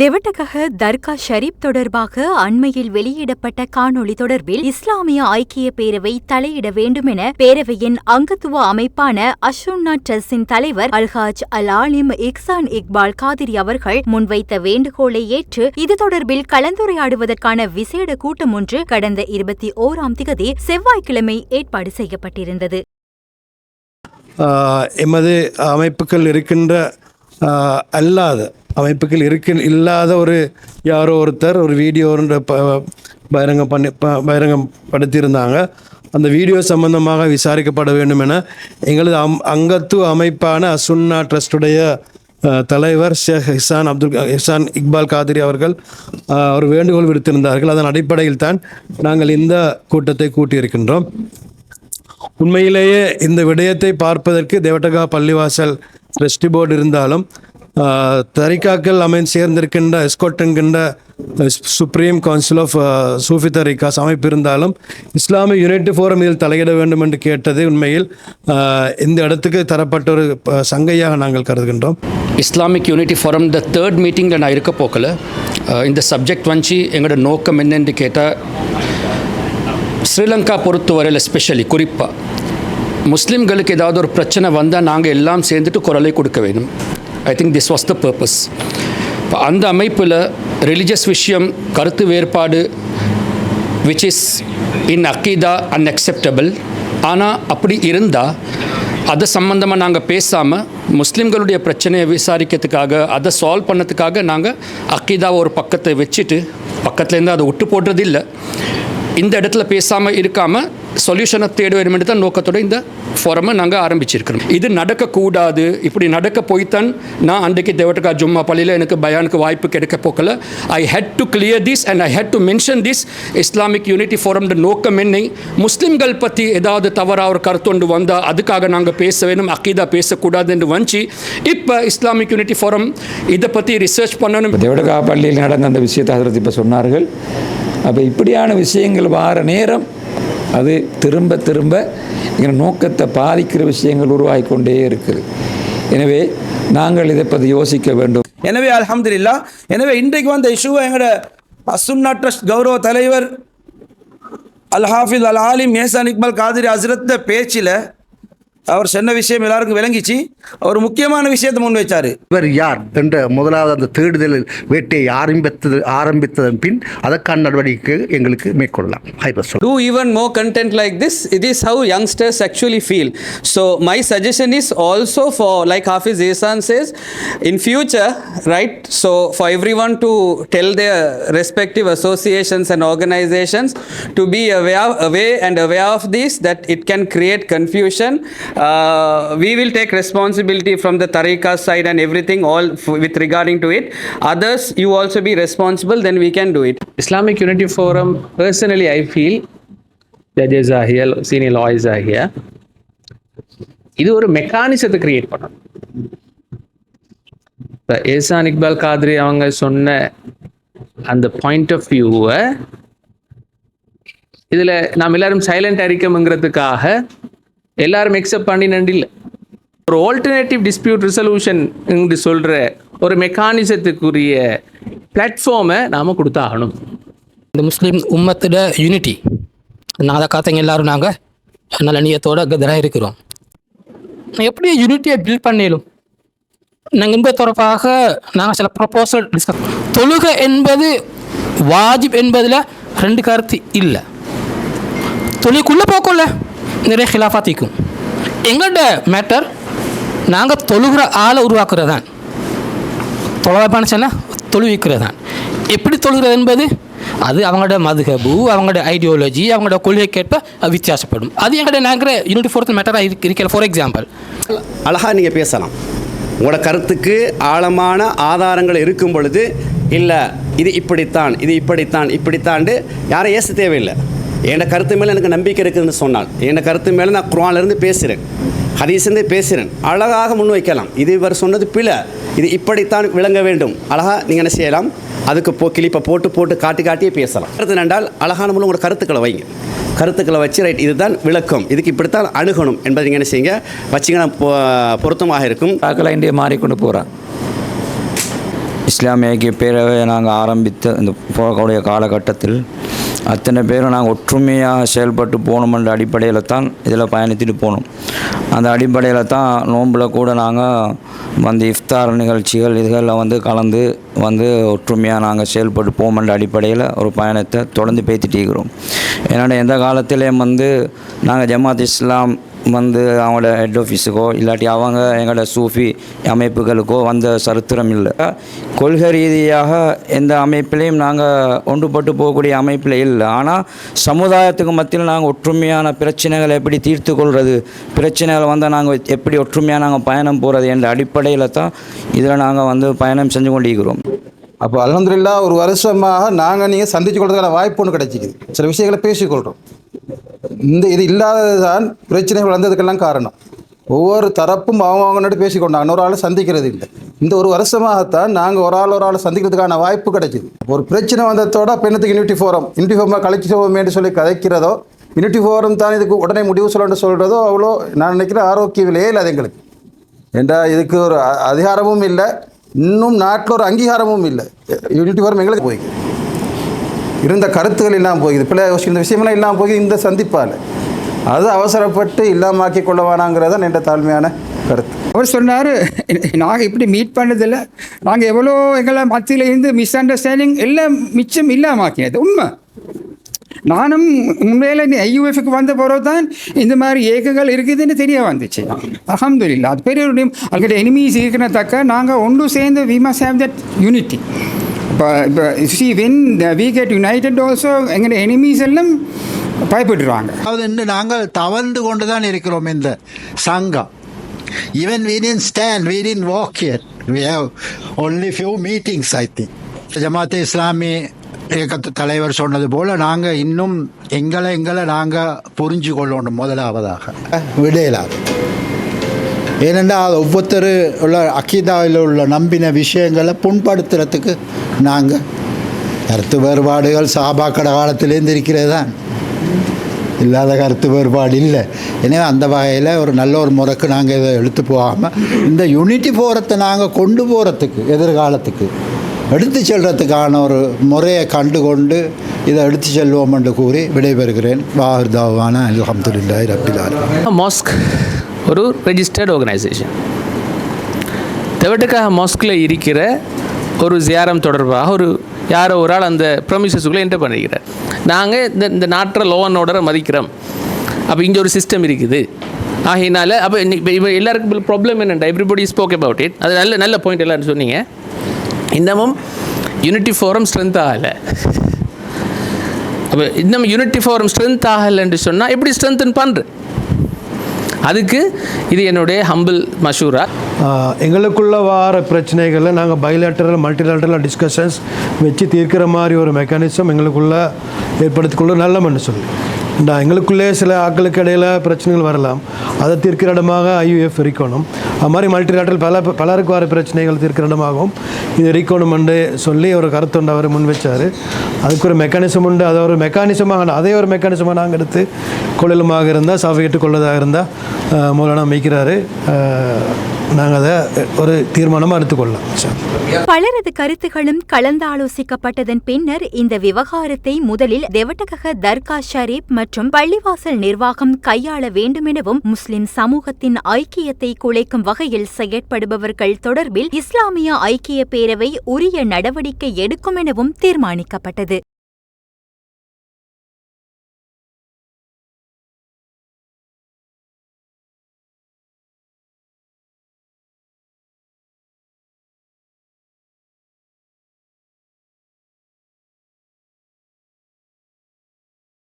தெவட்டகஹ தர்கா ஷரீப் தொடர்பாக அண்மையில் வெளியிடப்பட்ட காணொளி தொடர்பில் இஸ்லாமிய ஐக்கிய பேரவை தலையிட வேண்டுமென பேரவையின் அங்கத்துவ அமைப்பான அஷுன்னா ட்ரஸின் தலைவர் அல்ஹாஜ் அல் ஆலிம் இக்சான் இக்பால் காதிரி அவர்கள் முன்வைத்த வேண்டுகோளை ஏற்று இது தொடர்பில் கலந்துரையாடுவதற்கான விசேட கூட்டம் ஒன்று கடந்த இருபத்தி ஓராம் திகதி செவ்வாய்க்கிழமை ஏற்பாடு செய்யப்பட்டிருந்தது. எமது அமைப்புகள் இருக்கின்ற அல்லாத அமைப்புகள் இருக்கு இல்லாத ஒரு யாரோ ஒருத்தர் ஒரு வீடியோ ப பகிரங்கம் பண்ணி ப பகிரங்கம் படுத்தியிருந்தாங்க அந்த வீடியோ சம்பந்தமாக விசாரிக்கப்பட வேண்டும் என எங்களது அம் அங்கத்துவ அமைப்பான அசுன்னா ட்ரஸ்டுடைய தலைவர் ஷேக் ஹிசான் அப்துல் ஹிசான் இக்பால் காதிரி அவர்கள் அவர் ஒரு வேண்டுகோள் விடுத்திருந்தார்கள். அதன் அடிப்படையில் தான் நாங்கள் இந்த கூட்டத்தை கூட்டியிருக்கின்றோம். உண்மையிலேயே இந்த விடயத்தை பார்ப்பதற்கு தேவட்டகா பள்ளிவாசல் ட்ரஸ்டி போர்டு இருந்தாலும் தரிகாக்கள் அமைந்து சேர்ந்திருக்கின்ற எஸ்கோட் என்கின்ற சுப்ரீம் கவுன்சில் ஆஃப் சூஃபி தரிகாஸ் அமைப்பு இருந்தாலும் இஸ்லாமிய யுனைட்டி ஃபோரம் இதில் தலையிட வேண்டும் என்று கேட்டது உண்மையில் இந்த இடத்துக்கு தரப்பட்ட ஒரு சங்கையாக நாங்கள் கருதுகின்றோம் Islamic unity forum the third மீட்டிங்கில் நான் இருக்க போக்கல இந்த சப்ஜெக்ட் வந்துச்சு எங்களோட நோக்கம் என்னென்று கேட்டால் ஸ்ரீலங்கா பொறுத்தவரையில் ஸ்பெஷலி குறிப்பாக முஸ்லீம்களுக்கு ஏதாவது ஒரு பிரச்சனை வந்தால் நாங்கள் எல்லாம் சேர்ந்துட்டு குரலை கொடுக்க வேணும் I think this was the purpose இப்போ அந்த அமைப்பில் ரிலிஜியஸ் விஷயம் கருத்து வேறுபாடு விச் இஸ் இன் அக்கீதா அன்அக்செப்டபிள் ஆனால் அப்படி இருந்தால் அது சம்மந்தமாக நாங்கள் பேசாமல் முஸ்லீம்களுடைய பிரச்சனையை விசாரிக்கிறதுக்காக அதை சால்வ் பண்ணதுக்காக நாங்கள் அக்கீதாவை ஒரு பக்கத்தை வச்சுட்டு பக்கத்துலேருந்து அதை விட்டு போடுறது இல்லை. இந்த இடத்துல பேசாமல் இருக்காமல் சொல்யூஷனை தேட வேண்டும் தான் நோக்கத்தோட இந்த ஃபோரமை நாங்கள் ஆரம்பிச்சிருக்கிறோம். இது நடக்கக்கூடாது. இப்படி நடக்க போய்த்தான் நான் அன்றைக்கு தேவட்டக்கா ஜும்மா பள்ளியில் எனக்கு பயானுக்கு வாய்ப்பு கிடைக்க போக்கல. I had to clear this and I had to mention this Islamic unity forum நோக்கம் என்னை முஸ்லீம்கள் பற்றி ஏதாவது தவறாக ஒரு கருத்தொண்டு வந்தால் அதுக்காக நாங்கள் பேச வேணும் அக்கீதா பேசக்கூடாது என்று வந்துச்சு இப்போ இஸ்லாமிக் யூனிட்டி ஃபோரம் இதை பற்றி ரிசர்ச் பண்ணணும். தேவடகா பள்ளியில் நடந்த அந்த விஷயத்தை ஹதரத் இப்போ சொன்னார்கள். அப்போ இப்படியான விஷயங்கள் வார நேரம் அது திரும்ப திரும்ப எங்கள் நோக்கத்தை பாதிக்கிற விஷயங்கள் உருவாகி கொண்டே இருக்குது. எனவே நாங்கள் இதை பற்றி யோசிக்க வேண்டும். எனவே அல்ஹம்துலில்லா எனவே இன்றைக்கு வந்த இஷ்யூவை எங்களோட அசுன்னா ட்ரஸ்ட் கௌரவ தலைவர் அல் ஹாஃபிஸ் அல் ஆலிம் ஏசான் இக்பால் காதிரி ஹசரத்த பேச்சில் அவர் சொன்ன விஷயம் எல்லாருக்கும் விளங்கிச்சு அவர் முக்கியமான விஷயத்தை முன் வச்சார் இவர் யார் என்ற முதலாவது அந்த தேடுதல் வேட்டையை ஆரம்பித்தது ஆரம்பித்ததன் பின் அதற்கான நடவடிக்கை எங்களுக்கு மேற்கொள்ளலாம் even more content like this it is how youngsters actually feel so my suggestion is also for like hafiz ihsan says in future right so for everyone to tell their respective associations and organizations to be aware, aware and aware of this that it can create confusion uh, we will take responsibility from the tariqa side and everything all f- with regarding to it others you also be responsible then we can do it Islamic Unity Forum, personally, I feel judges are here, senior lawyers are here. இது ஒரு மெக்கானிசத்தை create பண்ணணும் இப்போ ஏசான் இக்பால் காத்ரி அவங்க சொன்ன அந்த point of வியூவை இதில் நாம் எல்லாரும் சைலண்ட் அறிக்கமுங்கிறதுக்காக எல்லாரும் எக்ஸப்ட் பண்ணினண்டு இல்லை ஒரு ஆல்டர்னேட்டிவ் டிஸ்பியூட் ரிசல்யூஷன் என்று சொல்கிற ஒரு மெக்கானிசத்துக்குரிய பிளாட்ஃபார்மை நாம் கொடுத்தாகணும். இந்த முஸ்லீம் உம்மத்தோட யூனிட்டி நாத காத்தங்க எல்லாரும் நாங்கள் நல்ல நியத்தோட கதராக இருக்கிறோம். எப்படி யூனிட்டியை பில்ட் பண்ணிடும் நாங்கள் என்பது தொடர்பாக நாங்கள் சில ப்ரொபோசல் டிஸ்கஸ் தொழுகை என்பது வாஜிப் என்பதில் ரெண்டு கருத்து இல்லை. தொழிலுக்குள்ளே போக்கும்ல. நிறைய ஹிலாஃபாத்திக்கும் எங்களோட மேட்டர் நாங்கள் தொழுகிற ஆளை உருவாக்குறது தான் தொலைவான சொன்னால் தொழுவிக்கிறது தான் எப்படி தொழுகிறது என்பது? அது அவங்களோட மதுகபு அவங்களோட ஐடியாலஜி அவங்களோட கொள்கைக்கேற்ப அது வித்தியாசப்படும். அது எங்கள்கிட்ட நாங்கள் யூனிட்டி ஃபோர்த் மேட்டராக இருக்கு இருக்கல. ஃபார் எக்ஸாம்பிள் அழகாக நீங்கள் பேசலாம். உங்களோட கருத்துக்கு ஆழமான ஆதாரங்கள் இருக்கும் பொழுது இல்லை இது இப்படித்தான் இது இப்படித்தான் இப்படித்தாண்டு யாரும் ஏச தேவையில்லை. என் கருத்து மேலே எனக்கு நம்பிக்கை இருக்குதுன்னு சொன்னால் என் கருத்து மேலே நான் குரான்லேருந்து பேசுகிறேன் ஹதீஸ்லேருந்து பேசுகிறேன் அழகாக முன்வைக்கலாம் இது இவர் சொன்னது பிழை. இது இப்படித்தான் விளங்க வேண்டும். அழகாக நீங்கள் என்ன செய்யலாம்? அதுக்கு போ கிளிப்பை போட்டு போட்டு காட்டி காட்டியே பேசலாம். கருத்து நண்டால் அழகான முழு உங்களோட கருத்துக்களை வைங்க. கருத்துக்களை வச்சு ரைட் இதுதான் விளக்கம். இதுக்கு இப்படித்தான் அணுகணும் என்பதை நீங்கள் என்ன செய்யுங்க? வச்சிங்கன்னா பொருத்தமாக இருக்கும். தாக்கலாக இந்தியா மாறிக்கொண்டு போகிறான் இஸ்லாமிய ஐக்கிய நாங்கள் ஆரம்பித்த இந்த போகக்கூடிய காலகட்டத்தில் அத்தனை பேரும் நாங்கள் ஒற்றுமையாக செயல்பட்டு போகணுமென்ற அடிப்படையில் தான் இதில் பயணித்துட்டு போகணும் அந்த அடிப்படையில் தான் நோம்பில் கூட நாங்கள் வந்து இஃப்தார் நிகழ்ச்சிகள் இதுகளில் வந்து கலந்து வந்து ஒற்றுமையாக நாங்கள் செயல்பட்டு போகமென்ற அடிப்படையில் ஒரு பயணத்தை தொடர்ந்து பேத்திட்டு இருக்கிறோம். ஏன்னா எந்த காலத்திலையும் வந்து நாங்கள் ஜமாத் இஸ்லாம் வந்து அவங்களோட ஹெட் ஆஃபீஸுக்கோ இல்லாட்டி அவங்க எங்களோட சூஃபி அமைப்புகளுக்கோ வந்த சரித்திரம் இல்லை. கொள்கை ரீதியாக எந்த அமைப்பிலையும் நாங்கள் ஒன்றுபட்டு போகக்கூடிய அமைப்பில் இல்லை. ஆனால் சமுதாயத்துக்கு மத்தியில் நாங்கள் ஒற்றுமையான பிரச்சனைகளை எப்படி தீர்த்து கொள்வது பிரச்சனைகள் வந்தால் நாங்கள் எப்படி ஒற்றுமையாக நாங்கள் பயணம் போகிறது என்ற அடிப்படையில் தான் இதில் நாங்கள் வந்து பயணம் செஞ்சு கொண்டிருக்கிறோம். அப்போ அலமதுல்லா ஒரு வருஷமாக நாங்கள் நீங்கள் சந்திச்சு கொள்றதுக்கான வாய்ப்பு ஒன்று கிடைச்சிக்குது. சில விஷயங்களை பேசிக்கொள்கிறோம் இந்த இது இல்லாதது தான் பிரச்சனைகள் வந்ததுக்கெல்லாம் காரணம். ஒவ்வொரு தரப்பும் அவங்க அவங்க நட்டு பேசிக்கொண்டாங்க ஒரு ஆளை சந்திக்கிறது இல்லை. இந்த ஒரு வருஷமாகத்தான் நாங்கள் ஒரு ஆள் ஒரு ஆளை சந்திக்கிறதுக்கான வாய்ப்பு கிடைச்சிது ஒரு பிரச்சனை வந்ததோட பெண்ணத்துக்கு யூனிட்டி ஃபோரம் யூனிட்டி ஃபோரமாக கழிச்சிட்டோமேன்னு சொல்லி கதைக்கிறதோ யூனிட்டி ஃபோரம் தான் இதுக்கு உடனே முடிவு சொல்லணும்னு சொல்கிறதோ அவ்வளோ நான் நினைக்கிறேன் ஆரோக்கியவிலே இல்லை அது எங்களுக்கு ஏண்டா இதுக்கு ஒரு அ- அதிகாரமும் இல்லை. இன்னும் நாட்டில் ஒரு அங்கீகாரமும் இல்லை. யூனிட்டி ஃபோரம் எங்களுக்கு போய்க்கு இருந்த கருத்துக்கள் இல்லாமல் போகுது. பிள்ளை இந்த விஷயமெல்லாம் இல்லாமல் போகுது. இந்த சந்திப்பால். அது அவசரப்பட்டு இல்லாமாக்கி கொள்ள வேணாங்கிறது தான் தாழ்மையான கருத்து. அவர் சொன்னார் நாங்கள் இப்படி மீட் பண்ணதில்ல. நாங்கள் எவ்வளோ எங்களை மத்தியில் இருந்து மிஸ் அண்டர்ஸ்டாண்டிங் எல்லாம் மிச்சம் இல்லாமாக்கினது உண்மை. நானும் உண்மையில் ஐயூஎஃப்க்கு வந்த பிறகு தான் இந்த மாதிரி ஏக்கங்கள் இருக்குதுன்னு தெரிய வந்துச்சு. அகமதுல்லா அது பெரிய ஒரு அங்கிட்ட எனிமீஸ் இருக்கிறதக்க நாங்கள் ஒன்று சேர்ந்து வி மஸ் ஹேவ் தட் யூனிட்டி இப்போ இப்போ see when we get united also எங்களோட எனிமீஸ் எல்லாம் பயப்படுறாங்க அதாவது இன்று நாங்கள் தவழ்ந்து கொண்டு தான் இருக்கிறோம் இந்த சங்கம். Even we didn't stand we didn't walk yet. We have only few meetings i think. Jamaat Islami இயக்கத்து தலைவர் சொன்னது போல நாங்கள் இன்னும் எங்களை எங்களை நாங்கள் புரிஞ்சு கொள்ளணும் முதலாவதாக. விடையலாது ஏனென்றால் அது ஒவ்வொருத்தர் உள்ள அக்கீதாவில் உள்ள நம்பின விஷயங்களை புண்படுத்துறதுக்கு நாங்கள் கருத்து வேறுபாடுகள் சாபாக்கட காலத்திலேருந்து இருக்கிறது தான் இல்லாத கருத்து வேறுபாடு இல்லை. எனவே அந்த வகையில் ஒரு நல்ல ஒரு முறைக்கு நாங்கள் இதை எடுத்து போகாமல் இந்த யூனிட்டி போகிறத்தை நாங்கள் கொண்டு போகிறதுக்கு எதிர்காலத்துக்கு எடுத்து செல்றதுக்கான ஒரு முறையை கண்டு கொண்டு இதை எடுத்து செல்வோம் என்று கூறி விடைபெறுகிறேன். வாஹர்தாவான அல்ஹம்துலில்லாஹி ரப்பில் ஆலமீன். மாஸ்க். ஒரு ரெஜிஸ்டர்ட் ஆர்கனைசேஷன் தெவட்டுக்காக மாஸ்கில் இருக்கிற ஒரு ஜியாரம் தொடர்பாக ஒரு யாரோ ஒரு ஆள் அந்த ப்ரொமிசஸுக்குள்ளே என்டர் பண்ணிக்கிறார் நாங்கள் இந்த இந்த நாட்டை லோ அண்ட் ஆர்டரை மதிக்கிறோம். அப்போ இங்கே ஒரு சிஸ்டம் இருக்குது. ஆகையினால அப்போ இப்போ இப்போ எல்லாருக்கும் ப்ராப்ளம் என்னென்ன எவ்ரிபடி ஸ்போக் அபவுட் இட் அது நல்ல நல்ல பாயிண்ட் எல்லாரும் சொன்னீங்க. இன்னமும் யூனிட்டி ஃபோரம் ஸ்ட்ரென்த் ஆகலை. அப்போ இன்னும் யூனிட்டி ஃபோரம் ஸ்ட்ரென்த் ஆகலைன்னு சொன்னால் எப்படி ஸ்ட்ரென்தன் பண்ணுறேன் அதுக்கு இது என்னுடைய ஹம்பிள் மஷூரா எங்களுக்குள்ளே எங்களுக்குள்ள வார பிரச்சனைகளை நாங்கள் பைலேட்டரல் மல்டிலேட்டரல் டிஸ்கஷன்ஸ் வச்சு தீர்க்கிற மாதிரி ஒரு மெக்கானிசம் எங்களுக்குள்ள ஏற்படுத்திக்கொள்ள நல்லமென்று சொல்லி இந்த எங்களுக்குள்ளே சில ஆட்களுக்கு இடையில் பிரச்சனைகள் வரலாம். அதை தீர்க்கிற இடமாக ஐயுஎஃப் இருக்கணும். அது மாதிரி மல்டிலேட்டரல் பல பலருக்கு வர பிரச்சனைகள் தீர்க்கிற இடமாகவும் இது இருக்கணும் என்று சொல்லி ஒரு கருத்துண்டு அவர் முன் வச்சார். அதுக்கு ஒரு மெக்கானிசம் உண்டு. அதை ஒரு மெக்கானிசமாக அதே ஒரு மெக்கானிசமாக நாங்கள் எடுத்து கொள்ளலுமாக இருந்தால் சபையிட்டு கொள்ளதாக இருந்தால் மூலனா அமைக்கிறாரு. நாங்கள் அதை ஒரு தீர்மானமாக எடுத்துக்கொள்ளலாம். பலரது கருத்துகளும் கலந்தாலோசிக்கப்பட்டதன் பின்னர் இந்த விவகாரத்தை முதலில் தெவட்டகக தர்கா ஷரீப் மற்றும் பள்ளிவாசல் நிர்வாகம் கையாள வேண்டுமெனவும் முஸ்லிம் சமூகத்தின் ஐக்கியத்தை குலைக்கும் வகையில் செயற்படுபவர்கள் தொடர்பில் இஸ்லாமிய ஐக்கிய பேரவை உரிய நடவடிக்கை எடுக்கும் எனவும் தீர்மானிக்கப்பட்டது.